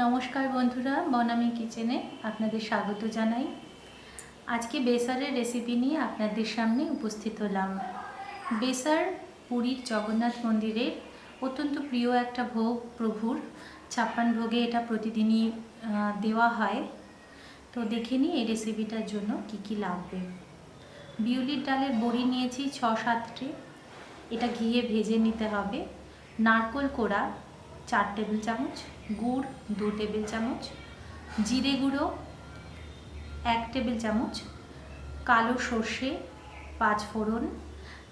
নমস্কার বন্ধুরা, বনামি কিচেনে আপনাদের স্বাগত জানাই। আজকে বেসারের রেসিপি নিয়ে আপনাদের সামনে উপস্থিত হলাম। বেসার পুরীর জগন্নাথ মন্দিরের অত্যন্ত প্রিয় একটা ভোগ, প্রভুর ছাপ্পান ভোগে এটা প্রতিদিনই দেওয়া হয়। তো দেখে নিই এই রেসিপিটার জন্য কি কি লাগবে। বিউলির ডালের বড়ি নিয়েছি ছ সাতটি এটা ঘিয়ে ভেজে নিতে হবে। নারকোল কোড়া, চার টেবিল চামচ। গুড় দু টেবিল চামচ, জিরে গুঁড়ো এক টেবিল চামচ, কালো সর্ষে পাঁচ ফোড়ন,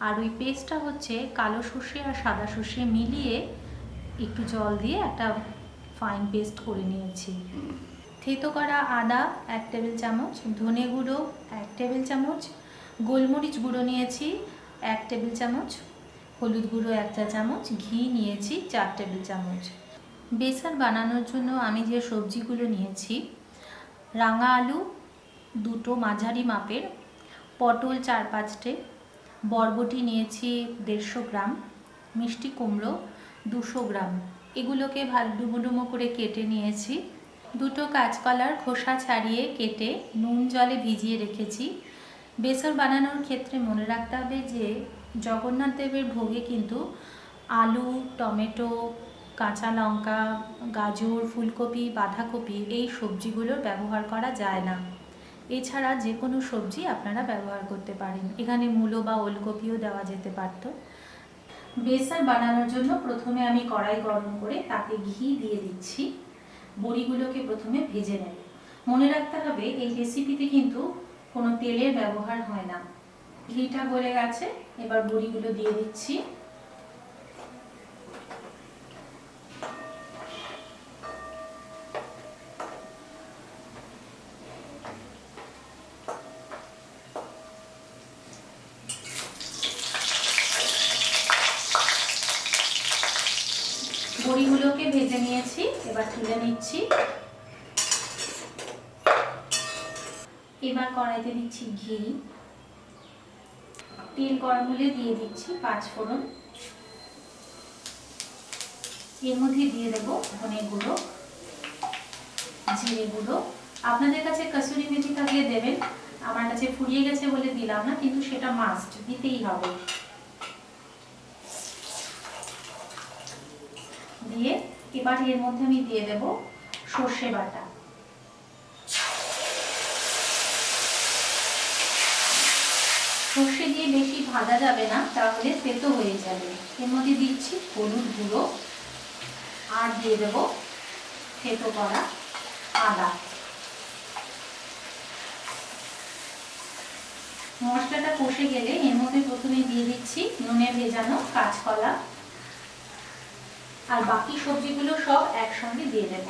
আর ওই পেস্টটা হচ্ছে কালো সর্ষে আর সাদা সর্ষে মিলিয়ে একটু জল দিয়ে একটা ফাইন পেস্ট করে নিয়েছি। থেতো করা আদা এক টেবিল চামচ, ধনে গুঁড়ো এক টেবিল চামচ, গোলমরিচ গুঁড়ো নিয়েছি এক টেবিল চামচ, হলুদ গুঁড়ো এক চা চামচ, ঘি নিয়েছি চার টেবিল চামচ। বেসার বানানোর জন্য আমি যে সবজিগুলো নিয়েছি, রাঙা আলু, দুটো মাঝারি মাপের, পটল চার পাঁচটে, বরবটি নিয়েছি দেড়শো গ্রাম, মিষ্টি কুমড়ো দুশো গ্রাম। এগুলোকে ভালো ডুমো করে কেটে নিয়েছি। দুটো কাঁচকলার খোসা ছাড়িয়ে কেটে নুন জলে ভিজিয়ে রেখেছি। বেসর বানানোর ক্ষেত্রে মনে রাখতে হবে যে, জগন্নাথ দেবের ভোগে কিন্তু আলু, টমেটো কাঁচা লঙ্কা, গাজর, ফুলকপি, বাঁধাকপি এই সবজিগুলোর ব্যবহার করা যায় না। এছাড়া যে কোনো সবজি আপনারা ব্যবহার করতে পারেন। এখানে মূলো বা ওলকপিও দেওয়া যেতে পারত। বেসার বানানোর জন্য প্রথমে আমি কড়াই গরম করে তাতে ঘি দিয়ে দিচ্ছি। বড়িগুলোকে প্রথমে ভেজে নেব। মনে রাখতে হবে, এই রেসিপিতে কিন্তু কোনো তেলের ব্যবহার হয় না। ঘিটা গলে গেছে, এবার বড়িগুলো দিয়ে দিচ্ছি বড়িগুলোকে ভেজে নিয়েছি, এবার তুলে নিচ্ছি। এবার কড়াইতে দিচ্ছি ঘি। তেল গরম হলে দিয়ে দিচ্ছি পাঁচ ফোড়ন। এর মধ্যে দিয়ে দেব ধনে গুঁড়ো, জিরে গুঁড়ো। আপনাদের কাছে কসুরি মেথি থাকলে দেবেন। আমার কাছে ফুরিয়ে গেছে বলে দিলাম না, কিন্তু সেটা মাস্ট দিতেই হবে। দিয়ে এবার এর মধ্যে আমি দিয়ে দেব সর্ষে বাটা। সর্ষে দিয়ে বেশি ভাজা যাবে না, তাহলে তেতো হয়ে যাবে। এর মধ্যে দিচ্ছি হলুদ গুঁড়ো, আর দিয়ে দেব থেতো করা আদা। মশলাটা কষে গেলে এর মধ্যে প্রথমে দিয়ে দিচ্ছি নুনে ভেজানো কাঁচকলা। আর বাকি সবজিগুলো সব একসঙ্গে দিয়ে দেব।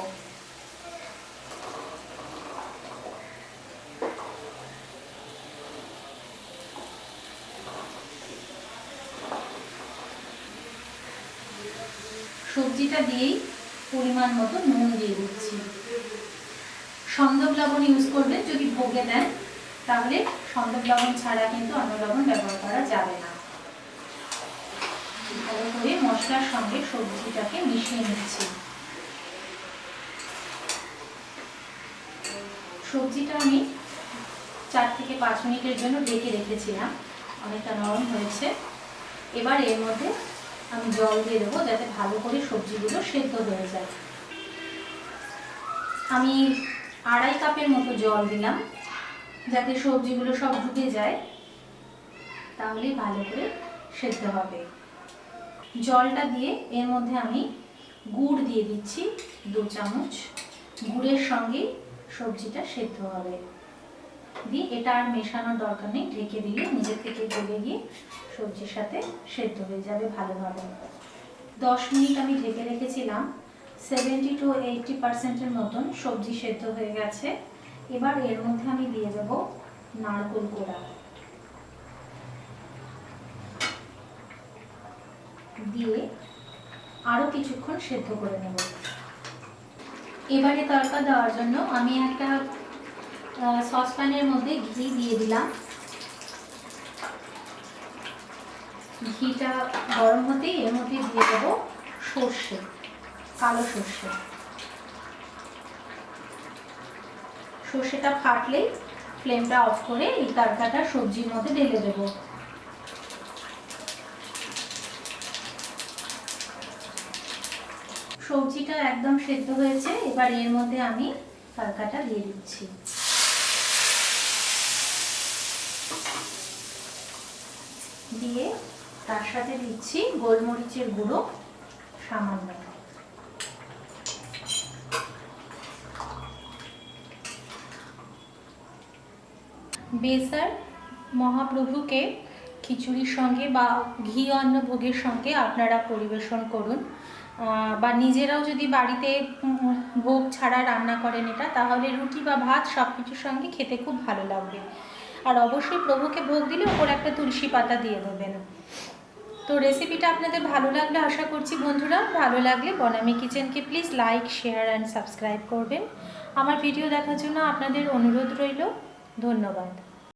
সবজিটা দিয়েই পরিমাণ মতো নুন দিয়ে দিচ্ছি। সন্দক লবণ ইউজ করবেন, যদি ভোগে দেন, তাহলে সন্দক লবণ ছাড়া কিন্তু অন্য লবণ ব্যবহার করা যাবে না। মশলার সঙ্গে সবজিটাকে মিশিয়ে নিচ্ছি। সবজিটা আমি চার থেকে পাঁচ মিনিটের জন্য ডেকে রেখেছিলাম, অনেকটা নরম হয়েছে। এবার এর মধ্যে আমি জল দিয়ে দেবো যাতে ভালো করে সবজিগুলো সেদ্ধ হয়ে যায়। আমি আড়াই কাপের মতো জল দিলাম, যাতে সবজিগুলো সব ঢুকে যায় তাহলে ভালো করে সেদ্ধ হবে। জলটা দিয়ে এর মধ্যে আমি গুড় দিয়ে দিচ্ছি দু চামচ। গুড়ের সঙ্গে সবজিটা সেদ্ধ হবে। দিয়ে এটা আর মেশানোর দরকার নেই, ঢেকে দিলে নিজের থেকে গলে গিয়ে সবজির সাথে সেদ্ধ হয়ে যাবে ভালোভাবে। দশ মিনিট আমি ঢেকে রেখেছিলাম সেভেন্টি টু এইটটি পার্সেন্টের মতন সবজি সেদ্ধ হয়ে গেছে। এবার এর মধ্যে আমি দিয়ে দেবো নারকোল কোড়া। দিয়ে আরও কিছুক্ষণ সেদ্ধ করে নেব। এবারে তড়কা দেওয়ার জন্য আমি একটা সসপ্যানের মধ্যে ঘি দিয়ে দিলাম। ঘিটা গরম হতেই এর মধ্যে দিয়ে দেবো সর্ষে, কালো সর্ষে। সর্ষেটা ফাটলেই ফ্লেমটা অফ করে এই তরকাটা সবজির মধ্যে ঢেলে দেবো। সবজিটা একদম সেদ্ধ হয়েছে, এবার এর মধ্যে আমি তরকাটা দিয়ে দিচ্ছি। দিয়ে তার সাথে দিচ্ছি গোলমরিচের গুঁড়ো সামান্য। বেসার মহাপ্রভুকে খিচুড়ির সঙ্গে বা ঘি অন্ন ভোগের সঙ্গে আপনারা পরিবেশন করুন। বা নিজেরাও যদি বাড়িতে ভোগ ছাড়া রান্না করেন এটা, তাহলে রুটি বা ভাত সব কিছুর সঙ্গে খেতে খুব ভালো লাগবে। আর অবশ্যই প্রভুকে ভোগ দিলে ওপর একটা তুলসী পাতা দিয়ে দেবেন। তো রেসিপিটা আপনাদের ভালো লাগলে আশা করছি বন্ধুরা, ভালো লাগলে Banami কিচেনকে please like share and subscribe করবেন। আমার ভিডিও দেখার জন্য আপনাদের অনুরোধ রইল। ধন্যবাদ।